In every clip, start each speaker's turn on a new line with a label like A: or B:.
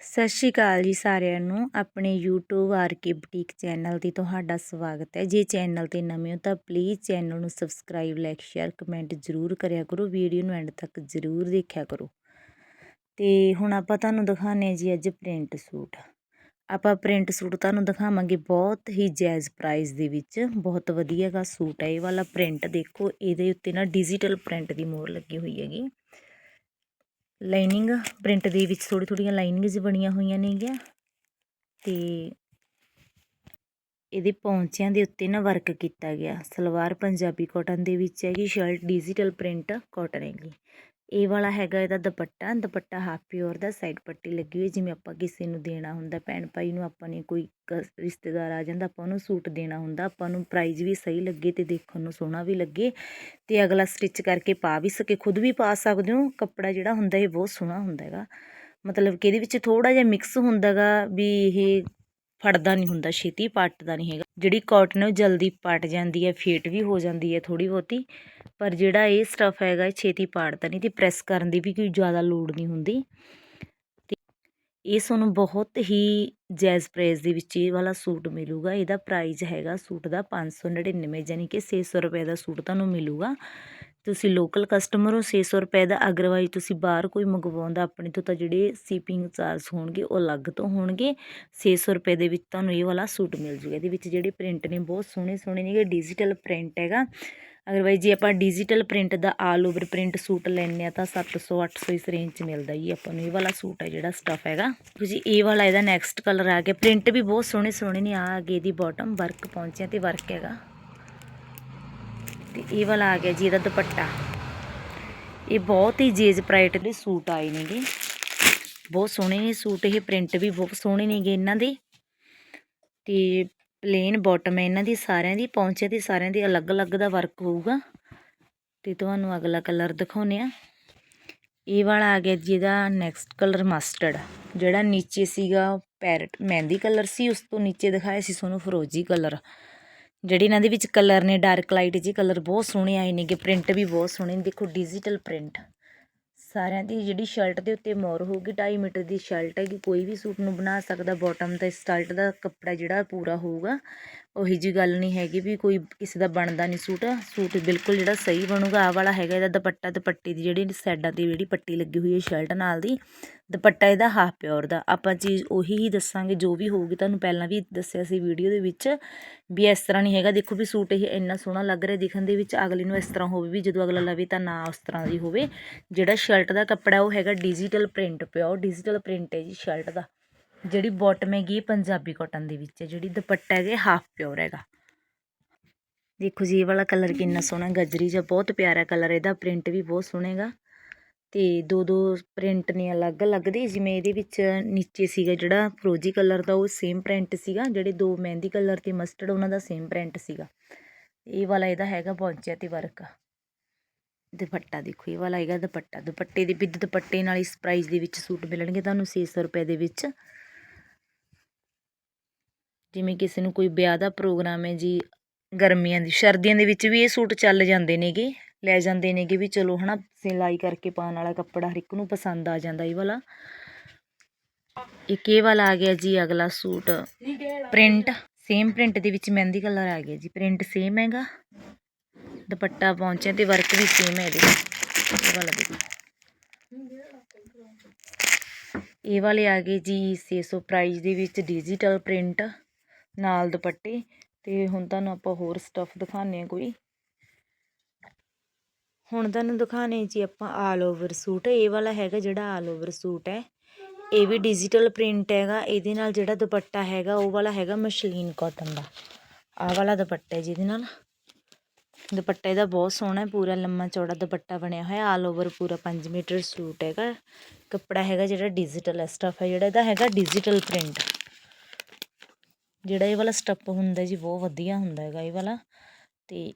A: ਸਤਿ ਸ਼੍ਰੀ ਅਕਾਲ ਜੀ ਸਾਰਿਆਂ ਨੂੰ, ਆਪਣੇ YouTube ਆਰਕੇ ਬੁਟੀਕ ਚੈਨਲ ਤੇ ਤੁਹਾਡਾ ਸਵਾਗਤ ਹੈ। ਜੇ ਚੈਨਲ ਤੇ ਨਵੇਂ ਹੋ ਤਾਂ ਪਲੀਜ਼ ਚੈਨਲ ਨੂੰ ਸਬਸਕ੍ਰਾਈਬ ਲਾਈਕ ਸ਼ੇਅਰ ਕਮੈਂਟ ਜ਼ਰੂਰ ਕਰਿਆ ਕਰੋ ਵੀਡੀਓ ਨੂੰ ਐਂਡ ਤੱਕ ਜ਼ਰੂਰ ਦੇਖਿਆ ਕਰੋ। ਤੇ ਹੁਣ ਆਪਾਂ ਤੁਹਾਨੂੰ ਦਿਖਾਣੇ ਜੀ ਅੱਜ ਪ੍ਰਿੰਟ ਸੂਟ ਆਪਾਂ ਪ੍ਰਿੰਟ ਸੂਟ ਤੁਹਾਨੂੰ ਦਿਖਾਵਾਂਗੇ ਬਹੁਤ ਹੀ ਜਾਇਜ਼ ਪ੍ਰਾਈਸ ਦੇ ਵਿੱਚ। ਬਹੁਤ ਵਧੀਆ ਦਾ ਸੂਟ ਹੈ, ਇਹ ਵਾਲਾ ਪ੍ਰਿੰਟ ਦੇਖੋ, ਇਹਦੇ ਉੱਤੇ ਨਾ ਡਿਜੀਟਲ ਪ੍ਰਿੰਟ ਦੀ ਮੋਹਰ ਲੱਗੀ ਹੋਈ ਹੈਗੀ। ਲਾਈਨਿੰਗ, ਪ੍ਰਿੰਟ ਦੇ ਵਿੱਚ ਥੋੜੀ ਥੋੜੀਆਂ ਲਾਈਨਿੰਗਸ ਬਣੀਆਂ ਹੋਈਆਂ ਨੇਗੀਆਂ ਤੇ ਇਹਦੇ ਪੌਂਚਿਆਂ ਦੇ ਉੱਤੇ ਨਾ ਵਰਕ ਕੀਤਾ ਗਿਆ। ਸਲਵਾਰ ਪੰਜਾਬੀ ਕਾਟਨ ਦੇ ਵਿੱਚ ਹੈਗੀ, ਸ਼ਰਟ ਡਿਜੀਟਲ ਪ੍ਰਿੰਟ ਕਾਟਨ ਹੈਗੀ। ਇਹ ਵਾਲਾ ਹੈਗਾ ਇਹਦਾ ਦੁਪੱਟਾ ਦੁਪੱਟਾ ਹਾਫ ਪਿਓਰ ਦਾ ਸਾਈਡ ਪੱਟੀ ਲੱਗੀ ਹੋਈ, ਜਿਵੇਂ ਆਪਾਂ ਕਿਸੇ ਨੂੰ ਦੇਣਾ ਹੁੰਦਾ, ਭੈਣ ਭਾਈ ਨੂੰ ਆਪਾਂ ਨੇ ਕੋਈ ਰਿਸ਼ਤੇਦਾਰ ਆ ਜਾਂਦਾ, ਆਪਾਂ ਉਹਨੂੰ ਸੂਟ ਦੇਣਾ ਹੁੰਦਾ, ਆਪਾਂ ਨੂੰ ਪ੍ਰਾਈਜ਼ ਵੀ ਸਹੀ ਲੱਗੇ ਤੇ ਦੇਖਣ ਨੂੰ ਸੋਹਣਾ ਵੀ ਲੱਗੇ ਤੇ ਅਗਲਾ ਸਟਿਚ ਕਰਕੇ ਪਾ ਵੀ ਸਕੇ, ਖੁਦ ਵੀ ਪਾ ਸਕਦੇ ਹੋ, ਕੱਪੜਾ ਜਿਹੜਾ ਹੁੰਦਾ ਇਹ ਬਹੁਤ ਸੋਹਣਾ ਹੁੰਦਾ ਹੈਗਾ। ਮਤਲਬ ਕਿ ਇਹਦੇ ਵਿੱਚ ਥੋੜਾ ਜਿਹਾ ਮਿਕਸ ਹੁੰਦਾਗਾ ਵੀ ਇਹ ਫੜਦਾ ਨਹੀਂ ਹੁੰਦਾ, ਛੇਤੀ ਪੱਟਦਾ ਨਹੀਂ ਹੈਗਾ। ਜਿਹੜੀ ਕਾਟਨ ਉਹ ਜਲਦੀ ਪੱਟ ਜਾਂਦੀ ਹੈ, ਫੇਟ ਵੀ ਹੋ ਜਾਂਦੀ ਹੈ ਥੋੜੀ ਬਹੁਤੀ। ਪਰ ਜਿਹੜਾ ਇਹ ਸਟਫ ਹੈਗਾ, ਇਹ ਛੇਤੀ ਪਾੜਦਾ ਨਹੀਂ ਤੇ ਪ੍ਰੈਸ ਕਰਨ ਦੀ ਵੀ ਕੋਈ ਜ਼ਿਆਦਾ ਲੋੜ ਨਹੀਂ ਹੁੰਦੀ। ਤੇ ਇਹ ਤੁਹਾਨੂੰ ਬਹੁਤ ਹੀ ਜੈਜ਼ ਪ੍ਰਾਈਸ ਦੇ ਵਿੱਚ ਇਹ ਵਾਲਾ ਸੂਟ ਮਿਲੂਗਾ। ਇਹਦਾ ਪ੍ਰਾਈਸ ਹੈਗਾ ਸੂਟ ਦਾ 599 ਯਾਨੀ ਕਿ 600 ਰੁਪਏ ਦਾ ਸੂਟ ਤੁਹਾਨੂੰ ਮਿਲੂਗਾ। ਤੁਸੀਂ ਲੋਕਲ ਕਸਟਮਰ ਹੋ, ਛੇ ਸੌ ਰੁਪਏ ਦਾ ਅਗਰਵਾਈਜ਼ ਤੁਸੀਂ ਬਾਹਰ ਕੋਈ ਮੰਗਵਾਉਂਦਾ, ਆਪਣੇ ਤੋਂ ਤਾਂ ਜਿਹੜੇ ਸੀਪਿੰਗ ਚਾਰਜ ਹੋਣਗੇ, ਉਹ ਅਲੱਗ ਤੋਂ ਹੋਣਗੇ। ਛੇ ਸੌ ਰੁਪਏ ਦੇ ਵਿੱਚ ਤੁਹਾਨੂੰ ਇਹ ਵਾਲਾ ਸੂਟ ਮਿਲ ਜੂਗਾ। ਇਹਦੇ ਵਿੱਚ ਜਿਹੜੇ ਪ੍ਰਿੰਟ ਨੇ, ਬਹੁਤ ਸੋਹਣੇ ਸੋਹਣੇ ਨੇਗੇ ਡਿਜੀਟਲ ਪ੍ਰਿੰਟ ਹੈਗਾ। ਅਗਰਵਾਈਜ਼ ਜੇ ਆਪਾਂ ਡਿਜੀਟਲ ਪ੍ਰਿੰਟ ਦਾ ਆਲ ਓਵਰ ਪ੍ਰਿੰਟ ਸੂਟ ਲੈਣੇ ਆ ਤਾਂ 700 800 ਇਸ ਰੇਂਜ 'ਚ ਮਿਲਦਾ ਜੀ। ਆਪਾਂ ਨੂੰ ਇਹ ਵਾਲਾ ਸੂਟ ਹੈ ਜਿਹੜਾ ਸਟਫ ਹੈਗਾ। ਤੁਸੀਂ ਇਹ ਵਾਲਾ ਇਹਦਾ ਨੈਕਸਟ ਕਲਰ ਆ ਗਿਆ। ਪ੍ਰਿੰਟ ਵੀ ਬਹੁਤ ਸੋਹਣੇ ਸੋਹਣੇ ਨੇ, ਆ ਅੱਗੇ ਇਹਦੀ ਬਾਟਮ ਵਰਕ ਪਹੁੰਚਿਆ ਤੇ ਵਰਕ ਹੈਗਾ। ਤੇ ਇਹ ਵਾਲਾ ਆ ਗਿਆ ਜੀ, ਇਹਦਾ ਦੁਪੱਟਾ। ਇਹ ਬਹੁਤ ਹੀ ਜੇਜ ਪ੍ਰਾਈਟ ਦੇ ਸੂਟ ਆਏ ਨੇਗੇ। ਬਹੁਤ ਸੋਹਣੇ ਨੇ ਸੂਟ, ਇਹ ਪ੍ਰਿੰਟ ਵੀ ਬਹੁਤ ਸੋਹਣੇ ਨੇਗੇ ਇਹਨਾਂ ਦੇ। ਤੇ ਪਲੇਨ ਬਾਟਮ ਹੈ ਇਹਨਾਂ ਦੀ, ਸਾਰਿਆਂ ਦੀ, ਪੌਂਚੇ ਤੇ ਸਾਰਿਆਂ ਦੀ ਅਲੱਗ-ਅਲੱਗ ਦਾ ਵਰਕ ਹੋਊਗਾ। ਤੇ ਤੁਹਾਨੂੰ ਅਗਲਾ ਕਲਰ ਦਿਖਾਉਨੇ ਆ ਇਹ ਵਾਲਾ ਆ ਗਿਆ ਜੀ, ਇਹਦਾ ਨੈਕਸਟ ਕਲਰ ਮਸਟਰਡ ਜਿਹੜਾ ਨੀਚੇ ਸੀਗਾ ਪੈਰਟ ਮਹਿੰਦੀ ਕਲਰ ਸੀ, ਉਸ ਤੋਂ ਨੀਚੇ ਦਿਖਾਇਆ ਸੀ ਤੁਹਾਨੂੰ ਫਰੋਜੀ ਕਲਰ ਜਿਹੜੇ ਇਹਨਾਂ ਦੇ ਵਿੱਚ ਕਲਰ ਨੇ ਡਾਰਕ ਲਾਈਟ ਜੀ ਕਲਰ ਬਹੁਤ ਸੋਹਣੇ ਆਏ ਨੇਗੇ ਪ੍ਰਿੰਟ ਵੀ ਬਹੁਤ ਸੋਹਣੇ ਨੇ, ਦੇਖੋ ਡਿਜੀਟਲ ਪ੍ਰਿੰਟ ਸਾਰਿਆਂ ਦੀ ਜਿਹੜੀ ਸ਼ਰਟ ਦੇ ਉੱਤੇ ਮੋਰ ਹੋਊਗੀ 2.5 ਮੀਟਰ ਦੀ ਸ਼ਰਟ ਹੈਗੀ, ਕੋਈ ਵੀ ਸੂਟ ਨੂੰ ਬਣਾ ਸਕਦਾ ਬਾਟਮ ਦਾ ਸਟਲਟ ਦਾ ਕੱਪੜਾ ਜਿਹੜਾ ਪੂਰਾ ਹੋਊਗਾ। ਉਹੀ ਜੀ ਗੱਲ ਨਹੀਂ ਹੈਗੀ ਵੀ ਕੋਈ ਕਿਸੇ ਦਾ ਬਣਦਾ ਨਹੀਂ ਸੂਟ ਸੂਟ ਬਿਲਕੁਲ ਜਿਹੜਾ ਸਹੀ ਬਣੂਗਾ ਆ ਵਾਲਾ ਹੈਗਾ, ਇਹਦਾ ਦੁਪੱਟਾ, ਦੁਪੱਟੇ ਦੀ ਜਿਹੜੀ ਸਾਈਡਾਂ ਤੇ ਜਿਹੜੀ ਪੱਟੀ ਲੱਗੀ ਹੋਈ ਹੈ ਸ਼ਰਟ ਨਾਲ ਦੀ। ਦੁਪੱਟਾ ਇਹਦਾ ਹਾਫ ਪਿਓਰ ਦਾ। ਆਪਾਂ ਚੀਜ਼ ਉਹੀ ਹੀ ਦੱਸਾਂਗੇ, ਜੋ ਵੀ ਹੋਊਗੀ ਤੁਹਾਨੂੰ ਪਹਿਲਾਂ ਵੀ ਦੱਸਿਆ ਸੀ ਵੀਡੀਓ ਦੇ ਵਿੱਚ, ਵੀ ਇਸ ਤਰ੍ਹਾਂ ਨਹੀਂ ਹੈਗਾ। ਦੇਖੋ ਵੀ ਸੂਟ ਇਹ ਇੰਨਾ ਸੋਹਣਾ ਲੱਗ ਰਿਹਾ ਦਿਖਣ ਦੇ ਵਿੱਚ, ਅਗਲੇ ਨੂੰ ਇਸ ਤਰ੍ਹਾਂ ਹੋਵੇ ਵੀ ਜਦੋਂ ਅਗਲਾ ਲਵੇ ਤਾਂ ਨਾ ਉਸ ਤਰ੍ਹਾਂ ਦੀ ਹੋਵੇ। ਜਿਹੜਾ ਸ਼ਰਟ ਦਾ ਕੱਪੜਾ ਉਹ ਹੈਗਾ digital print pure digital print ਹੈ ਜੀ ਸ਼ਰਟ ਦਾ। ਜਿਹੜੀ ਬਾਟਮ ਹੈਗੀ ਪੰਜਾਬੀ ਕਾਟਨ ਦੇ ਵਿੱਚ ਜਿਹੜੀ ਦੁਪੱਟਾ ਹੈਗਾ ਹਾਫ ਪਿਓਰ ਹੈਗਾ। ਦੇਖੋ ਜੀ, ਇਹ ਵਾਲਾ ਕਲਰ ਕਿੰਨਾ ਸੋਹਣਾ, ਗਜਰੀ ਜਿਹਾ ਬਹੁਤ ਪਿਆਰਾ ਕਲਰ ਇਹਦਾ ਪ੍ਰਿੰਟ ਵੀ ਬਹੁਤ ਸੋਹਣੇਗਾ ਅਤੇ ਦੋ ਦੋ ਪ੍ਰਿੰਟ ਨੇ ਅਲੱਗ ਅਲੱਗ ਦੇ ਜਿਵੇਂ ਇਹਦੇ ਵਿੱਚ ਨੀਚੇ ਸੀਗਾ ਜਿਹੜਾ ਫਰੋਜੀ ਕਲਰ ਦਾ, ਉਹ ਸੇਮ ਪ੍ਰਿੰਟ ਸੀਗਾ। ਜਿਹੜੇ ਦੋ ਮਹਿੰਦੀ ਕਲਰ ਅਤੇ ਮਸਟਰਡ ਉਹਨਾਂ ਦਾ ਸੇਮ ਪ੍ਰਿੰਟ ਸੀਗਾ। ਇਹ ਵਾਲਾ ਇਹਦਾ ਹੈਗਾ ਪੌਂਚਿਆ ਅਤੇ ਵਰਕ। ਦੁਪੱਟਾ ਦੇਖੋ, ਇਹ ਵਾਲਾ ਹੈਗਾ ਦੁਪੱਟਾ। ਦੁਪੱਟੇ ਦੇ, ਵਿਦ ਦੁਪੱਟੇ ਨਾਲ ਇਸ ਪ੍ਰਾਈਸ ਦੇ ਵਿੱਚ ਸੂਟ ਮਿਲਣਗੇ ਤੁਹਾਨੂੰ 600 ਰੁਪਏ ਦੇ ਵਿੱਚ। ਜਿਵੇਂ ਕਿਸੇ ਨੂੰ ਕੋਈ ਵਿਆਹ ਦਾ ਪ੍ਰੋਗਰਾਮ ਹੈ ਜੀ, ਗਰਮੀਆਂ ਦੀ, ਸਰਦੀਆਂ ਦੇ ਵਿੱਚ ਵੀ ਇਹ ਸੂਟ ਚੱਲ ਜਾਂਦੇ ਨੇਗੇ। ਲੈ ਜਾਂਦੇ ਨੇਗੇ ਵੀ ਚਲੋ ਹਨਾ, ਸਿਲਾਈ ਕਰਕੇ ਪਾਉਣ ਵਾਲਾ ਕੱਪੜਾ ਹਰ ਇੱਕ ਨੂੰ ਪਸੰਦ ਆ ਜਾਂਦਾ ਇਹ ਵਾਲਾ। ਇੱਕ ਇਹ ਵਾਲਾ ਆ ਗਿਆ ਜੀ ਅਗਲਾ ਸੂਟ। ਪ੍ਰਿੰਟ ਸੇਮ ਪ੍ਰਿੰਟ ਦੇ ਵਿੱਚ ਮਹਿੰਦੀ ਕਲਰ ਆ ਗਿਆ ਜੀ। ਪ੍ਰਿੰਟ ਸੇਮ ਹੈਗਾ। ਦੁਪੱਟਾ ਪਹੁੰਚਿਆ ਤੇ ਵਰਕ ਵੀ ਸੇਮ ਹੈ ਇਹਦੇ ਇਹ ਵਾਲਾ ਦੇਖੋ। ਇਹ ਵਾਲੇ ਆ ਗਏ ਜੀ 600 ਪ੍ਰਾਈਸ ਦੇ ਵਿੱਚ ਡਿਜੀਟਲ ਪ੍ਰਿੰਟ ਨਾਲ ਦੁਪੱਟੇ। ਤੇ ਹੁਣ ਤੁਹਾਨੂੰ ਆਪਾਂ ਹੋਰ ਸਟੱਫ ਦਿਖਾਣੇ ਆ ਕੋਈ। ਹੁਣ ਤੁਹਾਨੂੰ ਦਿਖਾਣੇ ਜੀ ਆਪਾਂ ਆਲ ਓਵਰ ਸੂਟ ਇਹ ਵਾਲਾ ਹੈਗਾ ਜਿਹੜਾ ਆਲ ਓਵਰ ਸੂਟ ਹੈ। ਇਹ ਵੀ ਡਿਜੀਟਲ ਪ੍ਰਿੰਟ ਹੈਗਾ, ਇਹਦੇ ਨਾਲ ਜਿਹੜਾ ਦੁਪੱਟਾ ਹੈਗਾ, ਉਹ ਵਾਲਾ ਹੈਗਾ ਮਸ਼ਲੀਨ ਕਾਟਨ ਦਾ। ਆਹ ਵਾਲਾ ਦੁਪੱਟਾ ਹੈ ਜਿਹਦੇ ਨਾਲ। ਦੁਪੱਟਾ ਇਹਦਾ ਬਹੁਤ ਸੋਹਣਾ ਹੈ, ਪੂਰਾ ਲੰਮਾ ਚੌੜਾ ਦੁਪੱਟਾ ਬਣਿਆ ਹੋਇਆ ਆਲ ਓਵਰ ਪੂਰਾ 5 ਮੀਟਰ ਸੂਟ ਹੈਗਾ। ਕੱਪੜਾ ਹੈਗਾ ਜਿਹੜਾ ਡਿਜੀਟਲ ਸਟਫ ਹੈ ਜਿਹੜਾ, ਇਹਦਾ ਹੈਗਾ ਡਿਜੀਟਲ ਪ੍ਰਿੰਟ ਜਿਹੜਾ ਇਹ ਵਾਲਾ ਸਟੱਪ ਹੁੰਦਾ ਜੀ, ਬਹੁਤ ਵਧੀਆ ਹੁੰਦਾ ਹੈਗਾ ਇਹ ਵਾਲਾ। ਤੇ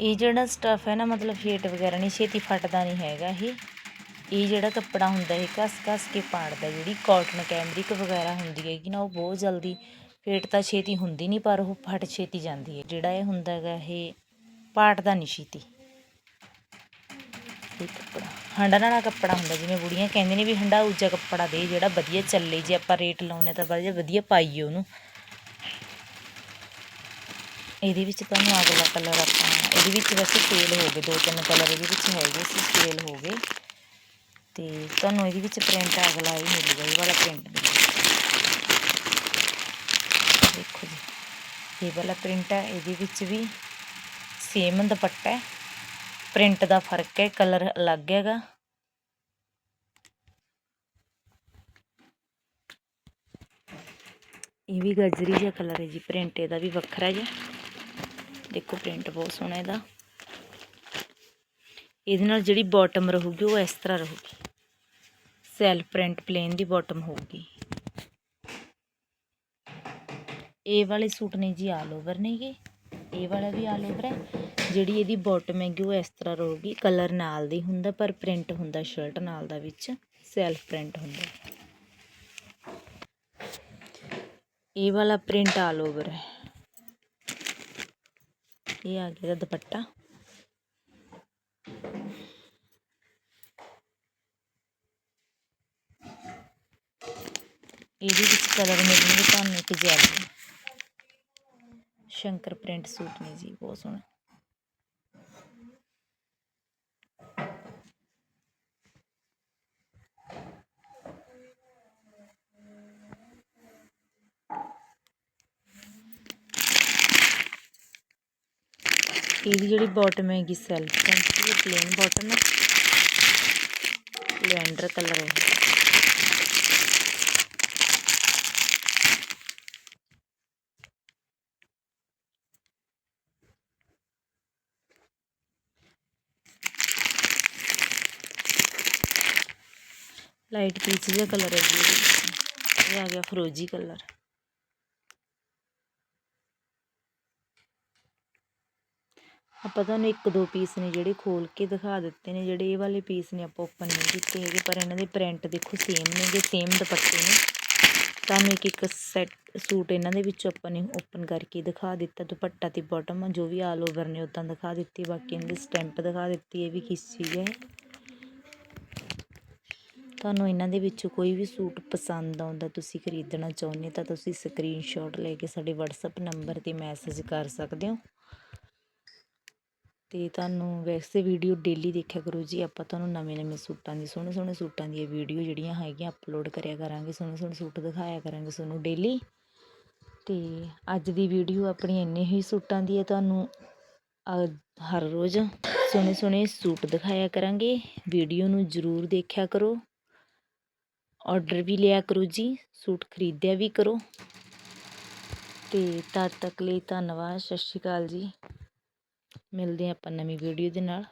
A: ਇਹ ਜਿਹੜਾ ਸਟੱਫ ਹੈ ਨਾ, ਮਤਲਬ ਫੇਟ ਵਗੈਰਾ ਨਹੀਂ, ਛੇਤੀ ਫਟਦਾ ਨਹੀਂ ਹੈਗਾ ਇਹ। ਇਹ ਜਿਹੜਾ ਕੱਪੜਾ ਹੁੰਦਾ, ਇਹ ਘਸ ਘਸ ਕੇ ਪਾੜਦਾ, ਜਿਹੜੀ ਕਾਟਨ ਕੈਮਰਿਕ ਵਗੈਰਾ ਹੁੰਦੀ ਹੈਗੀ ਨਾ, ਉਹ ਬਹੁਤ ਜਲਦੀ ਫੇਟ ਤਾਂ ਛੇਤੀ ਹੁੰਦੀ ਨਹੀਂ, ਪਰ ਉਹ ਫਟ ਛੇਤੀ ਜਾਂਦੀ ਹੈ। ਜਿਹੜਾ ਇਹ ਹੁੰਦਾ ਹੈਗਾ, ਇਹ ਪਾਟਦਾ ਨਹੀਂ ਛੇਤੀ। ਇਹ ਕੱਪੜਾ ਹੰਡਣ ਨਾਲਾ ਕੱਪੜਾ ਹੁੰਦਾ, ਜਿਵੇਂ ਬੁੜੀਆਂ ਕਹਿੰਦੇ ਨੇ ਵੀ ਹੰਡਾਊ ਜਿਹਾ ਕੱਪੜਾ ਦੇ, ਜਿਹੜਾ ਵਧੀਆ ਚੱਲੇ, ਜੇ ਆਪਾਂ ਰੇਟ ਲਾਉਨੇ ਤਾਂ ਵਧੀਆ ਵਧੀਆ ਪਾਈਏ ਉਹਨੂੰ। ਇਹਦੇ ਵਿੱਚ ਤੁਹਾਨੂੰ ਅਗਲਾ ਕਲਰ ਆਪਾਂ, ਇਹਦੇ ਵਿੱਚ ਵੈਸੇ ਸੇਲ ਹੋ ਗਏ, ਦੋ ਤਿੰਨ ਕਲਰ ਇਹਦੇ ਵਿੱਚ ਹੈਗੇ ਸੀ ਸੇਲ ਹੋ ਗਏ। ਤੇ ਤੁਹਾਨੂੰ ਇਹਦੇ ਵਿੱਚ ਪ੍ਰਿੰਟ ਅਗਲਾ ਹੀ ਮਿਲੂਗਾ, ਇਹ ਵਾਲਾ ਪ੍ਰਿੰਟ ਦੇਖੋ ਜੀ, ਇਹ ਵਾਲਾ ਪ੍ਰਿੰਟ ਹੈ ਇਹਦੇ ਵਿੱਚ ਵੀ ਸੇਮ ਦੁਪੱਟਾ ਹੈ। ਪ੍ਰਿੰਟ ਦਾ ਫ਼ਰਕ ਹੈ, ਕਲਰ ਅਲੱਗ ਹੈਗਾ। ਇਹ ਵੀ ਗਜਰੀ ਜਿਹਾ ਕਲਰ ਹੈ ਜੀ ਪ੍ਰਿੰਟ ਇਹਦਾ ਵੀ ਵੱਖਰਾ ਜਿਹਾ। ਦੇਖੋ ਪ੍ਰਿੰਟ ਬਹੁਤ ਸੋਹਣਾ ਇਹਦਾ। ਇਹਦੇ ਨਾਲ ਜਿਹੜੀ ਬਾਟਮ ਰਹੂਗੀ ਉਹ ਇਸ ਤਰ੍ਹਾਂ ਰਹੂਗੀ। ਸੈਲਫ ਪ੍ਰਿੰਟ ਪਲੇਨ ਦੀ ਬਾਟਮ ਹੋਊਗੀ। ਇਹ ਵਾਲੇ ਸੂਟ ਨੇ ਜੀ ਆਲ ਓਵਰ ਨੇਗੇ ਇਹ। ਵਾਲਾ ਵੀ ਆਲ ਓਵਰ ਹੈ। ਜਿਹੜੀ ਇਹਦੀ ਬਾਟਮ ਹੈਗੀ ਉਹ ਇਸ ਤਰ੍ਹਾਂ ਰਹੂਗੀ। ਕਲਰ ਨਾਲ ਦੀ ਹੁੰਦਾ, ਪਰ ਪ੍ਰਿੰਟ ਹੁੰਦਾ ਸ਼ਰਟ ਨਾਲ ਦਾ ਵਿੱਚ। ਸੈਲਫ ਪ੍ਰਿੰਟ ਹੁੰਦਾ। ਇਹ ਵਾਲਾ ਪ੍ਰਿੰਟ ਆਲ ਓਵਰ ਹੈ। ਇਹ ਆ ਗਿਆ ਦੁਪੱਟਾ। ਇਹਦੇ ਵਿੱਚ ਕਲਰ ਮਿਲਣਗੇ ਤੁਹਾਨੂੰ ਇੱਕ ਜੈਲ ਸ਼ੰਕਰ ਪ੍ਰਿੰਟ ਸੂਟ ਨੇ ਜੀ, ਬਹੁਤ ਸੋਹਣਾ। ਇਹਦੀ ਜਿਹੜੀ ਬਾਟਮ ਹੈਗੀ ਸੈਲਫ ਪ੍ਰਿੰਟ ਦੀ ਪਲੇਨ ਬਾਟਮ ਹੈ। ਲੈਂਡਰ ਕਲਰ ਹੈ। ਲਾਈਟ ਪੀਚ ਜਿਹਾ ਕਲਰ ਹੈ ਜੀ। ਇਹਦੇ ਵਿੱਚ। ਇਹ ਆ ਗਿਆ ਫਰੋਜੀ ਕਲਰ ਆਪਾਂ ਤੁਹਾਨੂੰ ਇੱਕ ਦੋ ਪੀਸ ਨੇ ਜਿਹੜੇ ਖੋਲ ਕੇ ਦਿਖਾ ਦਿੱਤੇ ਨੇ, ਜਿਹੜੇ ਇਹ ਵਾਲੇ ਪੀਸ ਨੇ ਆਪਾਂ ਓਪਨ ਨਹੀਂ ਕੀਤੇ ਹੈਗੇ, ਪਰ ਇਹਨਾਂ ਦੇ ਪ੍ਰਿੰਟ ਦੇਖੋ ਸੇਮ ਨੇਗੇ ਸੇਮ ਦੁਪੱਟੇ ਨੇ। ਤੁਹਾਨੂੰ ਇੱਕ ਇੱਕ ਸੈਟ ਸੂਟ ਇਹਨਾਂ ਦੇ ਵਿੱਚੋਂ ਆਪਾਂ ਨੇ ਓਪਨ ਕਰਕੇ ਦਿਖਾ ਦਿੱਤਾ, ਦੁਪੱਟਾ ਤੇ ਬਾਟਮ ਜੋ ਵੀ ਆਲ ਓਵਰ ਨੇ ਉਦਾਂ ਦਿਖਾ ਦਿੱਤੀ, ਬਾਕੀ ਇਹਨਾਂ ਦੀ ਸਟੈਂਪ ਦਿਖਾ ਦਿੱਤੀ, ਇਹ ਵੀ ਕਿਸ ਚੀਜ਼ ਹੈ। ਤੁਹਾਨੂੰ ਇਹਨਾਂ ਦੇ ਵਿੱਚੋਂ ਕੋਈ ਵੀ ਸੂਟ ਪਸੰਦ ਆਉਂਦਾ, ਤੁਸੀਂ ਖਰੀਦਣਾ ਚਾਹੁੰਦੇ ਤਾਂ ਤੁਸੀਂ ਸਕਰੀਨਸ਼ਾਟ ਲੈ ਕੇ ਸਾਡੇ WhatsApp ਨੰਬਰ ਤੇ ਮੈਸੇਜ ਕਰ ਸਕਦੇ ਹੋ। ਅਤੇ ਤੁਹਾਨੂੰ ਵੈਸੇ ਵੀਡੀਓ ਡੇਲੀ ਦੇਖਿਆ ਕਰੋ ਜੀ, ਆਪਾਂ ਤੁਹਾਨੂੰ ਨਵੇਂ ਨਵੇਂ ਸੂਟਾਂ ਦੀ, ਸੋਹਣੇ ਸੋਹਣੇ ਸੂਟਾਂ ਦੀਆਂ ਵੀਡੀਓ ਜਿਹੜੀਆਂ ਹੈਗੀਆਂ ਅਪਲੋਡ ਕਰਿਆ ਕਰਾਂਗੇ, ਸੋਹਣੇ ਸੋਹਣੇ ਸੂਟ ਦਿਖਾਇਆ ਕਰਾਂਗੇ ਤੁਹਾਨੂੰ ਡੇਲੀ ਅਤੇ ਅੱਜ ਦੀ ਵੀਡੀਓ ਆਪਣੀ ਇੰਨੇ ਹੀ ਸੂਟਾਂ ਦੀ ਹੈ, ਤੁਹਾਨੂੰ ਹਰ ਰੋਜ਼ ਸੋਹਣੇ ਸੋਹਣੇ ਸੂਟ ਦਿਖਾਇਆ ਕਰਾਂਗੇ। ਵੀਡੀਓ ਨੂੰ ਜ਼ਰੂਰ ਦੇਖਿਆ ਕਰੋ। ਆਰਡਰ ਵੀ ਲਿਆ ਕਰੋ ਜੀ, ਸੂਟ ਖਰੀਦਿਆ ਵੀ ਕਰੋ। ਤੇ ਤਦ ਤੱਕ ਲਈ ਧੰਨਵਾਦ, ਸਤਿ ਸ਼੍ਰੀ ਅਕਾਲ ਜੀ। ਮਿਲਦੇ ਹਾਂ ਆਪਾਂ ਨਵੀਂ ਵੀਡੀਓ ਦੇ ਨਾਲ।